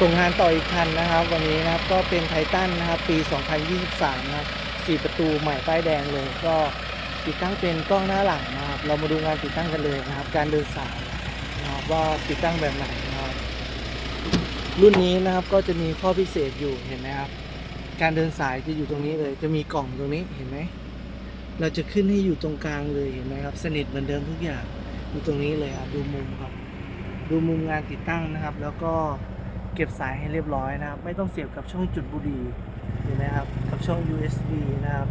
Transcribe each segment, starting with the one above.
ส่งงานต่ออีกคันนะครับ วันนี้นะครับก็เป็นไททันนะครับปี 2023 นะครับสี่ประตูใหม่ป้ายแดงเลย ก็ติดตั้งเป็นกล้องหน้าหลังนะครับ เรามาดูงานติดตั้งกันเลยนะครับ การเดินสายนะครับว่าติดตั้งแบบไหนนะครับรุ่นนี้นะครับก็จะมีข้อพิเศษอยู่เห็นไหมครับ การเดินสายจะอยู่ตรงนี้เลย จะมีกล่องตรงนี้เห็นไหมเราจะขึ้นให้อยู่ตรงกลางเลยเห็นไหมครับ สนิทเหมือนเดิมทุกอย่างอยู่ตรงนี้เลยครับดูมุมครับ ดูมุมงานติดตั้งนะครับ แล้วก็ เก็บสายให้เรียบร้อยนะครับ ไม่ต้องเสียบกับช่องจุดบุหรี่เห็นไหมครับกับช่อง USB นะครับ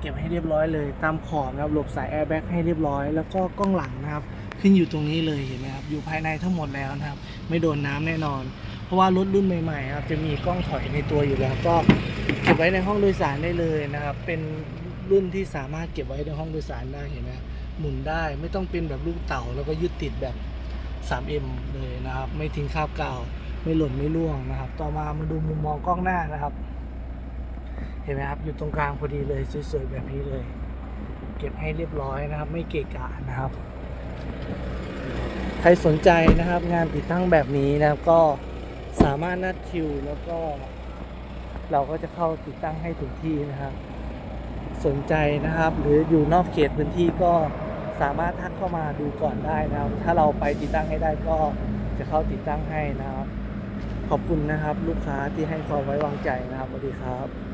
เก็บให้เรียบร้อยเลยตามขอบนะครับหลบสายแอร์แบ็กให้เรียบร้อย แล้วก็กล้องหลังนะครับ ขึ้นอยู่ตรงนี้เลยเห็นไหมครับอยู่ภายในทั้งหมดแล้วนะครับ ไม่โดนน้ำแน่นอน เพราะว่ารถรุ่นใหม่ๆครับจะมีกล้องถอยในตัวอยู่แล้วก็เก็บไว้ในห้องโดยสารได้เลยนะครับ เป็นรุ่นที่สามารถเก็บไว้ในห้องโดยสารได้เห็นไหมหมุนได้ไม่ต้องเป็นแบบลูกเต่าแล้วก็ยึดติดแบบ 3M เลยนะครับ ไม่ทิ้งคราบกาว ไม่หล่นไม่ร่วงนะครับ ต่อมามาดูมุมมองกล้องหน้านะครับ เห็นไหมครับอยู่ตรงกลางพอดีเลยสวยๆแบบนี้เลย เก็บให้เรียบร้อยนะครับ ไม่เกะกะนะครับ ใครสนใจนะครับ งานติดตั้งแบบนี้นะครับ ก็สามารถนัดคิวแล้วก็ เราก็จะเข้าติดตั้งให้ถึงที่นะครับ สนใจนะครับ หรืออยู่นอกเขตพื้นที่ก็สามารถทักเข้ามาดูก่อนได้นะครับ ถ้าเราไปติดตั้งให้ได้ก็จะเข้าติดตั้งให้นะครับ ขอบคุณนะครับ ลูกค้าที่ให้ความไว้วางใจนะครับสวัสดีครับ